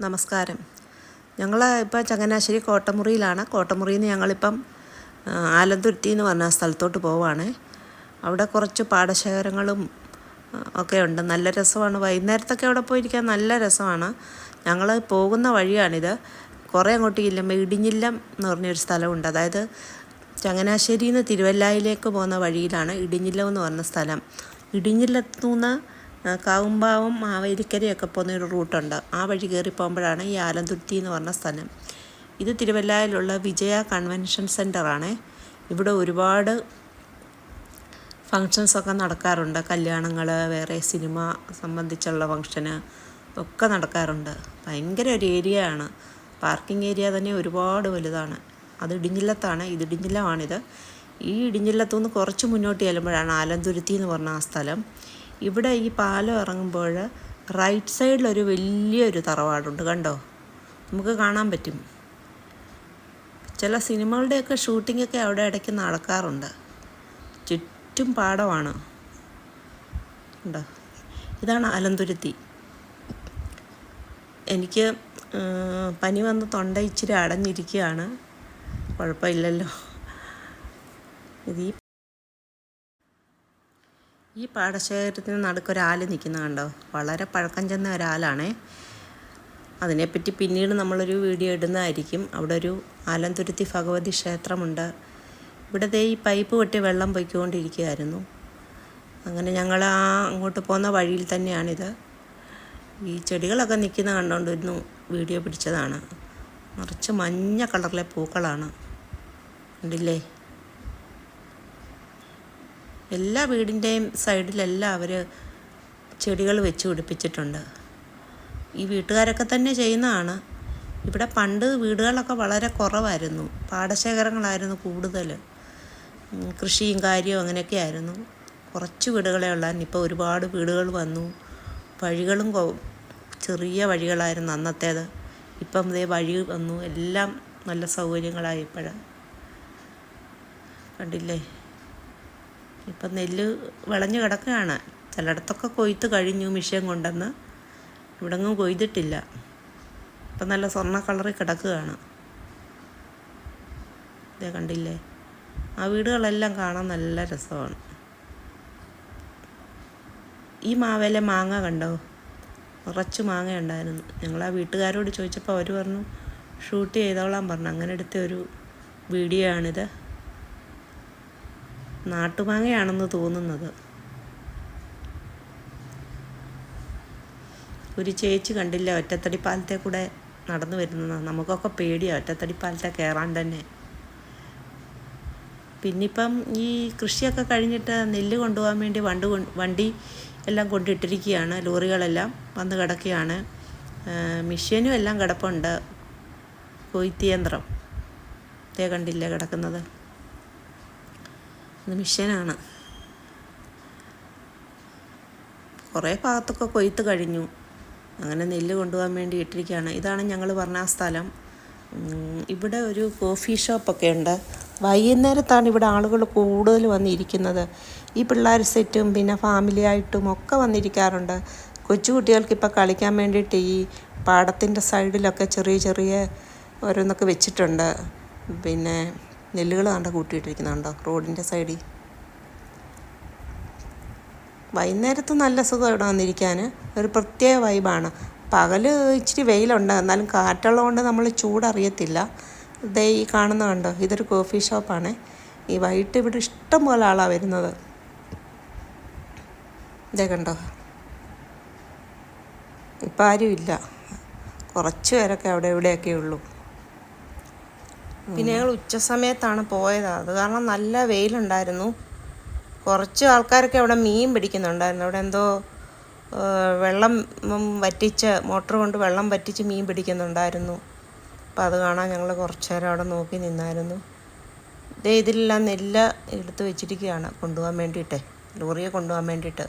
നമസ്കാരം. ഞങ്ങൾ ഇപ്പം ചങ്ങനാശ്ശേരി കോട്ടമുറിയിലാണ്. കോട്ടമുറിയിൽ നിന്ന് ഞങ്ങളിപ്പം ആലന്തുരുത്തി എന്ന് പറഞ്ഞ സ്ഥലത്തോട്ട് പോവാണ്. അവിടെ കുറച്ച് പാടശേഖരങ്ങളും ഒക്കെ ഉണ്ട്. നല്ല രസമാണ്. വൈകുന്നേരത്തൊക്കെ അവിടെ പോയിരിക്കാൻ നല്ല രസമാണ്. ഞങ്ങൾ പോകുന്ന വഴിയാണിത്. കുറേ അങ്ങോട്ട് ഇല്ലം ഇടിഞ്ഞില്ലം എന്ന് പറഞ്ഞൊരു സ്ഥലമുണ്ട്. അതായത് ചങ്ങനാശ്ശേരിയിൽ നിന്ന് തിരുവല്ലായിലേക്ക് പോകുന്ന വഴിയിലാണ് ഇടിഞ്ഞില്ലം എന്ന് പറഞ്ഞ സ്ഥലം. ഇടിഞ്ഞില്ലത്തു നിന്ന് ആ, കാവുമ്പാവും മാവേലിക്കരയൊക്കെ പോകുന്ന ഒരു റൂട്ടുണ്ട്. ആ വഴി കയറി പോകുമ്പോഴാണ് ഈ ആലന്തുരുത്തി എന്ന് പറഞ്ഞ സ്ഥലം. ഇത് തിരുവല്ലായിലുള്ള വിജയ കൺവെൻഷൻ സെന്ററാണ് ഇവിടെ ഒരുപാട് ഫങ്ഷൻസൊക്കെ നടക്കാറുണ്ട്. കല്യാണങ്ങൾ വേറെ സിനിമ സംബന്ധിച്ചുള്ള ഫങ്ഷന് ഒക്കെ നടക്കാറുണ്ട്. ഭയങ്കര ഒരു ഏരിയ ആണ്. പാർക്കിംഗ് ഏരിയ തന്നെ ഒരുപാട് വലുതാണ്. അത് ഇടിഞ്ഞില്ലത്താണ്. ഇത് ഇടിഞ്ഞില്ലമാണിത്. ഈ ഇടിഞ്ഞില്ലത്തു നിന്ന് കുറച്ച് മുന്നോട്ട് ചെല്ലുമ്പോഴാണ് ആലന്തുരുത്തി എന്ന് പറഞ്ഞ ആ സ്ഥലം. ഇവിടെ ഈ പാലം ഇറങ്ങുമ്പോൾ റൈറ്റ് സൈഡിലൊരു വലിയൊരു തറവാടുണ്ട് കണ്ടോ? നമുക്ക് കാണാൻ പറ്റും. ചില സിനിമകളുടെയൊക്കെ ഷൂട്ടിങ്ങൊക്കെ അവിടെ ഇടയ്ക്ക് നടക്കാറുണ്ട്. ചുറ്റും പാടമാണ്. ഉണ്ടോ ഇതാണ് അലന്തുരുത്തി. എനിക്ക് പനി വന്ന് തൊണ്ട ഇച്ചിരി അടഞ്ഞിരിക്കുകയാണ്. കുഴപ്പമില്ലല്ലോ. ഇത് ഈ ഈ പാടശേഖരത്തിന് നടുക്കൊരാൽ നിൽക്കുന്ന കണ്ടോ? വളരെ പഴക്കം ചെന്ന ഒരാലാണേ അതിനെപ്പറ്റി പിന്നീട് നമ്മളൊരു വീഡിയോ ഇടുന്നതായിരിക്കും. അവിടെ ഒരു ആലന്തുരുത്തി ഭഗവതി ക്ഷേത്രമുണ്ട്. ഇവിടത്തെ ഈ പൈപ്പ് വെട്ടി വെള്ളം പൊയ്ക്കൊണ്ടിരിക്കുകയായിരുന്നു. അങ്ങനെ ഞങ്ങൾ ആ അങ്ങോട്ട് പോകുന്ന വഴിയിൽ തന്നെയാണിത്. ഈ ചെടികളൊക്കെ നിൽക്കുന്ന കണ്ടുകൊണ്ടിരുന്നു വീഡിയോ പിടിച്ചതാണ്. നിറച്ച് മഞ്ഞ കളറിലെ പൂക്കളാണ്. കണ്ടില്ലേ? എല്ലാ വീടിന്റെയും സൈഡിലെല്ലാം അവർ ചെടികൾ വെച്ച് പിടിപ്പിച്ചിട്ടുണ്ട്. ഈ വീട്ടുകാരൊക്കെ തന്നെ ചെയ്യുന്നതാണ്. ഇവിടെ പണ്ട് വീടുകളൊക്കെ വളരെ കുറവായിരുന്നു. പാടശേഖരങ്ങളായിരുന്നു കൂടുതൽ കൃഷിയും കാര്യവും അങ്ങനെയൊക്കെ ആയിരുന്നു. കുറച്ച് വീടുകളെ ഉള്ളായിരുന്നു. ഇപ്പോൾ ഒരുപാട് വീടുകൾ വന്നു. വഴികളും ചെറിയ വഴികളായിരുന്നു അന്നത്തേത്. ഇപ്പം ഇതേ വഴി വന്നു. എല്ലാം നല്ല സൗകര്യങ്ങളായി ഇപ്പോഴാണ് കണ്ടില്ലേ? ഇപ്പം നെല്ല് വിളഞ്ഞു കിടക്കുകയാണ്. ചിലയിടത്തൊക്കെ കൊയ്ത്ത് കഴിഞ്ഞു മിഷ്യൻ കൊണ്ടെന്ന് ഇവിടെങ്ങും കൊയ്തിട്ടില്ല. ഇപ്പം നല്ല സ്വർണ കളറിൽ കിടക്കുകയാണ്. ഇതേ കണ്ടില്ലേ? ആ വീടുകളെല്ലാം കാണാൻ നല്ല രസമാണ്. ഈ മാവേലെ മാങ്ങ കണ്ടോ? കുറച്ച് മാങ്ങ ഉണ്ടായിരുന്നു ഞങ്ങൾ ആ വീട്ടുകാരോട് ചോദിച്ചപ്പോൾ അവർ പറഞ്ഞു ഷൂട്ട് ചെയ്തോളാൻ പറഞ്ഞു. അങ്ങനെ എടുത്ത ഒരു വീഡിയോ ആണിത് നാട്ടുമാങ്ങയാണെന്ന് തോന്നുന്നത്. ഒരു ചേച്ചി കണ്ടില്ല ഒറ്റത്തടി പാലത്തെ കൂടെ നടന്നു വരുന്നതാണ് നമുക്കൊക്കെ പേടിയാണ് ഒറ്റത്തടി പാലത്തെ കയറാൻ തന്നെ. പിന്നിപ്പം ഈ കൃഷിയൊക്കെ കഴിഞ്ഞിട്ട് നെല്ല് കൊണ്ടുപോകാൻ വേണ്ടി വണ്ടി വണ്ടി എല്ലാം കൊണ്ടിട്ടിരിക്കുകയാണ്. ലോറികളെല്ലാം വന്ന് കിടക്കുകയാണ്. മിഷീനും എല്ലാം കിടപ്പുണ്ട്. കൊയ്ത്ത് യന്ത്രം. കണ്ടില്ല കണ്ടില്ലേ കിടക്കുന്നത്. ഇത് മിഷ്യനാണ്. കുറേ ഭാഗത്തൊക്കെ കൊയ്ത്ത് കഴിഞ്ഞു. അങ്ങനെ നെല്ല് കൊണ്ടുപോകാൻ വേണ്ടി ഇട്ടിരിക്കുകയാണ്. ഇതാണ് ഞങ്ങൾ പറഞ്ഞ ആ സ്ഥലം. ഇവിടെ ഒരു കോഫി ഷോപ്പൊക്കെ ഉണ്ട്. വൈകുന്നേരത്താണ് ഇവിടെ ആളുകൾ കൂടുതൽ വന്നിരിക്കുന്നത്. ഈ പിള്ളേർ സെറ്റും പിന്നെ ഫാമിലി ആയിട്ടും ഒക്കെ വന്നിരിക്കാറുണ്ട്. കൊച്ചു കുട്ടികൾക്ക് ഇപ്പോൾ കളിക്കാൻ വേണ്ടിയിട്ട് ഈ പാടത്തിന്റെ സൈഡിലൊക്കെ ചെറിയ ചെറിയ ഓരോന്നൊക്കെ വെച്ചിട്ടുണ്ട്. പിന്നെ നെല്ലുകൾ കണ്ട കൂട്ടിയിട്ടിരിക്കുന്നുണ്ടോ റോഡിന്റെ സൈഡിൽ? വൈകുന്നേരത്ത് നല്ല സുഖം ഇവിടെ വന്നിരിക്കാൻ. ഒരു പ്രത്യേക വൈബാണ്. പകൽ ഇച്ചിരി വെയിലുണ്ട്. എന്നാലും കാറ്റുള്ളതുകൊണ്ട് നമ്മൾ ചൂടറിയത്തില്ല. ദേ ഈ കാണുന്ന കണ്ടോ? ഇതൊരു കോഫി ഷോപ്പാണ്. ഈ വൈകിട്ട് ഇവിടെ ഇഷ്ടം പോലെ ആളാണ് വരുന്നത്. ഇതേ കണ്ടോ? ഇപ്പം ആരുമില്ല കുറച്ച് പേരൊക്കെ അവിടെ ഇവിടെയൊക്കെ ഉള്ളൂ. പിന്നെ ഞങ്ങൾ ഉച്ച സമയത്താണ് പോയത്. അത് കാരണം നല്ല വെയിലുണ്ടായിരുന്നു. കുറച്ച് ആൾക്കാരൊക്കെ അവിടെ മീൻ പിടിക്കുന്നുണ്ടായിരുന്നു. അവിടെ എന്തോ വെള്ളം വറ്റിച്ച് മോട്ടർ കൊണ്ട് വെള്ളം വറ്റിച്ച് മീൻ പിടിക്കുന്നുണ്ടായിരുന്നു. അപ്പോൾ അത് കാണാൻ ഞങ്ങൾ കുറച്ച് നേരം അവിടെ നോക്കി നിന്നായിരുന്നു. ദേ ഇതിലെല്ലാം നെല്ല് എടുത്ത് വെച്ചിരിക്കുകയാണ് കൊണ്ടുപോകാൻ വേണ്ടിയിട്ടേ. ലോറിയെ കൊണ്ടുപോകാൻ വേണ്ടിയിട്ട്.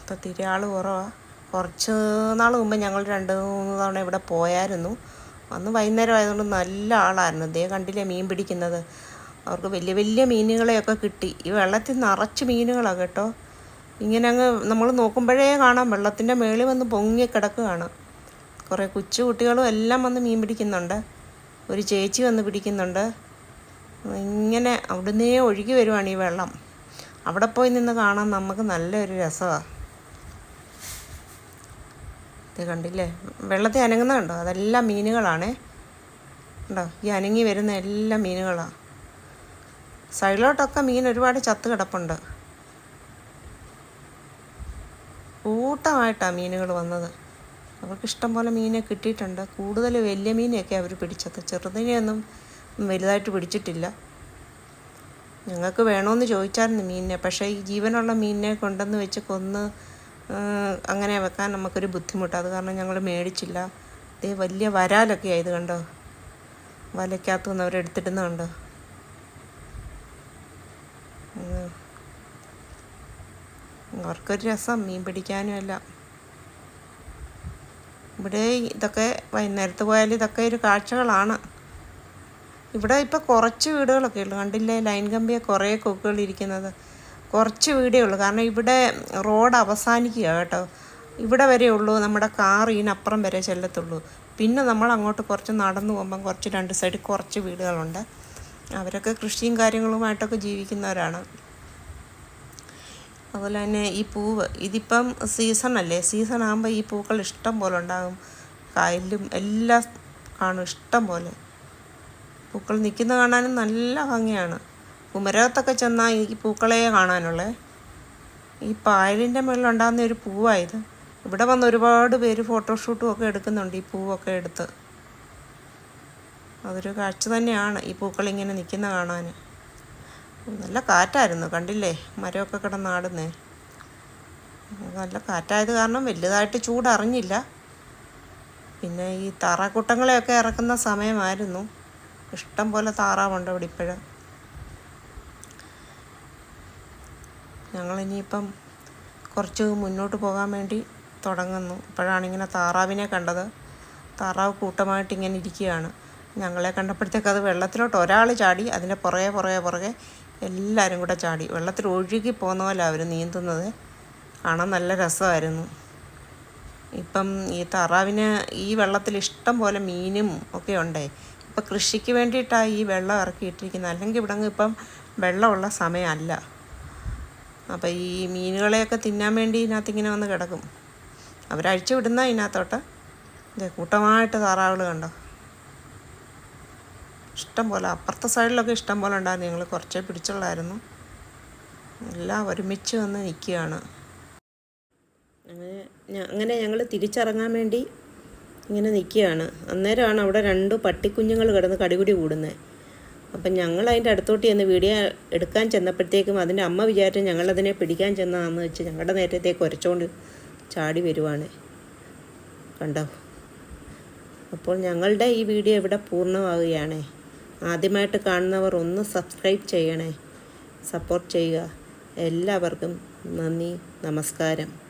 ഇപ്പം തിരിയാൾ കുറവാണ് കുറച്ച് നാൾ മുമ്പ് ഞങ്ങൾ രണ്ട് മൂന്ന് തവണ ഇവിടെ പോയായിരുന്നു. അന്ന് വൈകുന്നേരം ആയതുകൊണ്ട് നല്ല ആളായിരുന്നു. ദേ കണ്ടില്ലേ മീൻ പിടിക്കുന്നത്? അവർക്ക് വലിയ വലിയ മീനുകളെയൊക്കെ കിട്ടി. ഈ വെള്ളത്തിൽ നിറച്ച് മീനുകളാണ് കേട്ടോ. ഇങ്ങനെ അങ്ങ് നമ്മൾ നോക്കുമ്പോഴേ കാണാം. വെള്ളത്തിന്റെ മേളിൽ വന്ന് പൊങ്ങി കിടക്കുകയാണ്. കുറേ കൊച്ചു കുട്ടികളും എല്ലാം വന്ന് മീൻ പിടിക്കുന്നുണ്ട്. ഒരു ചേച്ചി വന്ന് പിടിക്കുന്നുണ്ട്. ഇങ്ങനെ അവിടുന്നേ ഒഴുകി വരുവാണ് ഈ വെള്ളം. അവിടെ പോയി നിന്ന് കാണാൻ നമുക്ക് നല്ലൊരു രസമാണ് ഇത് കണ്ടില്ലേ? വെള്ളത്തിൽ അനങ്ങുന്ന കണ്ടോ അതെല്ലാം മീനുകളാണേ. കണ്ടോ ഈ അനങ്ങി വരുന്ന എല്ലാ മീനുകളാണ് സൈഡിലോട്ടൊക്കെ മീൻ ഒരുപാട് ചത്ത് കിടപ്പുണ്ട്. കൂട്ടമായിട്ടാണ് മീനുകൾ വന്നത്. അവർക്ക് ഇഷ്ടം പോലെ മീനെ കിട്ടിയിട്ടുണ്ട്. കൂടുതൽ വലിയ മീനെയൊക്കെ അവർ പിടിച്ചത്. ചെറുതിനെയൊന്നും വലുതായിട്ട് പിടിച്ചിട്ടില്ല. ഞങ്ങൾക്ക് വേണമെന്ന് ചോദിച്ചായിരുന്നു മീനിനെ. പക്ഷേ ഈ ജീവനുള്ള മീനിനെ കൊണ്ടെന്ന് വെച്ച് കൊന്ന് അങ്ങനെ വെക്കാൻ നമുക്കൊരു ബുദ്ധിമുട്ട്. അത് കാരണം ഞങ്ങൾ മേടിച്ചില്ല. ഇതേ വലിയ വരാലൊക്കെ ആയത് കണ്ടോ? വലയ്ക്കകത്തു നിന്ന് കണ്ടോ. അവർക്കൊരു രസം മീൻ പിടിക്കാനും എല്ലാം. ഇവിടെ ഇതൊക്കെ വൈകുന്നേരത്ത് പോയാൽ ഇതൊക്കെ ഒരു കാഴ്ചകളാണ്. ഇവിടെ ഇപ്പോൾ കുറച്ച് വീടുകളൊക്കെ ഉള്ളു. കണ്ടില്ലേ? ലൈൻ കമ്പിയെ കുറേ കൊക്കുകൾ ഇരിക്കുന്നത്. കുറച്ച് വീടേ ഉള്ളൂ. കാരണം ഇവിടെ റോഡ് അവസാനിക്കുക കേട്ടോ. ഇവിടെ വരെ ഉള്ളൂ. നമ്മുടെ കാർ ഇതിനപ്പുറം വരെ ചെല്ലത്തുള്ളൂ. പിന്നെ നമ്മൾ അങ്ങോട്ട് കുറച്ച് നടന്നു പോകുമ്പം കുറച്ച് രണ്ട് സൈഡിൽ കുറച്ച് വീടുകളുണ്ട്. അവരൊക്കെ കൃഷിയും കാര്യങ്ങളുമായിട്ടൊക്കെ ജീവിക്കുന്നവരാണ്. അതുപോലെ തന്നെ ഈ പൂവ് ഇതിപ്പം സീസൺ അല്ലേ? സീസൺ ആകുമ്പോൾ ഈ പൂക്കൾ ഇഷ്ടം പോലെ ഉണ്ടാകും. കായലിലും എല്ലാം കാണും ഇഷ്ടം പോലെ. പൂക്കൾ നിൽക്കുന്ന കാണാനും നല്ല ഭംഗിയാണ്. കുമരകത്തൊക്കെ ചെന്നാൽ ഈ പൂക്കളെ കാണാനുള്ളേ. ഈ പായലിന്റെ മുകളിലുണ്ടാകുന്ന ഒരു പൂവായത്. ഇവിടെ വന്ന് ഒരുപാട് പേര് ഫോട്ടോഷൂട്ടും ഒക്കെ എടുക്കുന്നുണ്ട് ഈ പൂവൊക്കെ എടുത്ത്. അതൊരു കാഴ്ച തന്നെയാണ് ഈ പൂക്കൾ ഇങ്ങനെ നിൽക്കുന്ന കാണാൻ നല്ല കാറ്റായിരുന്നു കണ്ടില്ലേ? മരമൊക്കെ കിടന്നാടുന്നേ നല്ല കാറ്റായത് കാരണം വലുതായിട്ട് ചൂടറിഞ്ഞില്ല. പിന്നെ ഈ താറാക്കൂട്ടങ്ങളെയൊക്കെ ഇറക്കുന്ന സമയമായിരുന്നു. ഇഷ്ടം പോലെ താറാവുണ്ട് ഇവിടെ ഇപ്പോഴും. ഞങ്ങളിനിയിപ്പം കുറച്ച് മുന്നോട്ട് പോകാൻ വേണ്ടി തുടങ്ങുന്നു. ഇപ്പോഴാണ് ഇങ്ങനെ താറാവിനെ കണ്ടത്. താറാവ് കൂട്ടമായിട്ട് ഇങ്ങനെ ഇരിക്കുകയാണ്. ഞങ്ങളെ കണ്ടപ്പോഴത്തേക്ക് അത് വെള്ളത്തിലോട്ട് ഒരാൾ ചാടി അതിന്റെ പുറകെ പുറകെ പുറകെ എല്ലാവരും കൂടെ ചാടി. വെള്ളത്തിൽ ഒഴുകി പോകുന്ന പോലെ അവർ നീന്തുന്നത് കാണാൻ നല്ല രസമായിരുന്നു. ഇപ്പം ഈ താറാവിന് ഈ വെള്ളത്തിൽ ഇഷ്ടം പോലെ മീനും ഒക്കെ ഉണ്ടേ. ഇപ്പം കൃഷിക്ക് വേണ്ടിയിട്ടാണ് ഈ വെള്ളം ഇറക്കിയിട്ടിരിക്കുന്നത്. അല്ലെങ്കിൽ ഇവിടെ ഇപ്പം വെള്ളമുള്ള സമയമല്ല. അപ്പം ഈ മീനുകളെയൊക്കെ തിന്നാൻ വേണ്ടി ഇതിനകത്ത് ഇങ്ങനെ വന്ന് കിടക്കും. അവരഴിച്ചു വിടുന്ന ഇതിനകത്തോട്ട്. ഇത് കൂട്ടമായിട്ട് താറാവുകൾ കണ്ടോ? ഇഷ്ടം പോലെ അപ്പുറത്തെ സൈഡിലൊക്കെ ഇഷ്ടം പോലെ ഉണ്ടായിരുന്നു. ഞങ്ങൾ കുറച്ചേ പിടിച്ചുള്ളായിരുന്നു. എല്ലാം ഒരുമിച്ച് വന്ന് നിൽക്കുകയാണ്. അങ്ങനെ അങ്ങനെ ഞങ്ങൾ തിരിച്ചിറങ്ങാൻ വേണ്ടി ഇങ്ങനെ നിൽക്കുകയാണ്. അന്നേരമാണ് അവിടെ രണ്ട് പട്ടിക്കുഞ്ഞുങ്ങൾ കിടന്ന് കടികുടി കൂടുന്നത്. അപ്പം ഞങ്ങൾ അതിന്റെ അടുത്തോട്ട് ചെന്ന് വീഡിയോ എടുക്കാൻ ചെന്നപ്പോഴത്തേക്കും അതിന്റെ അമ്മ വിചാരിച്ചു ഞങ്ങളതിനെ പിടിക്കാൻ ചെന്നതാണെന്ന് വെച്ച് ഞങ്ങളുടെ നേരത്തേക്ക് ഒരച്ചോണ്ട് ചാടി വരുവാണ്. കണ്ടോ? അപ്പോൾ ഞങ്ങളുടെ ഈ വീഡിയോ ഇവിടെ പൂർണമാവുകയാണ്. ആദ്യമായിട്ട് കാണുന്നവർ ഒന്ന് സബ്സ്ക്രൈബ് ചെയ്യണേ. സപ്പോർട്ട് ചെയ്യുക. എല്ലാവർക്കും നന്ദി നമസ്കാരം.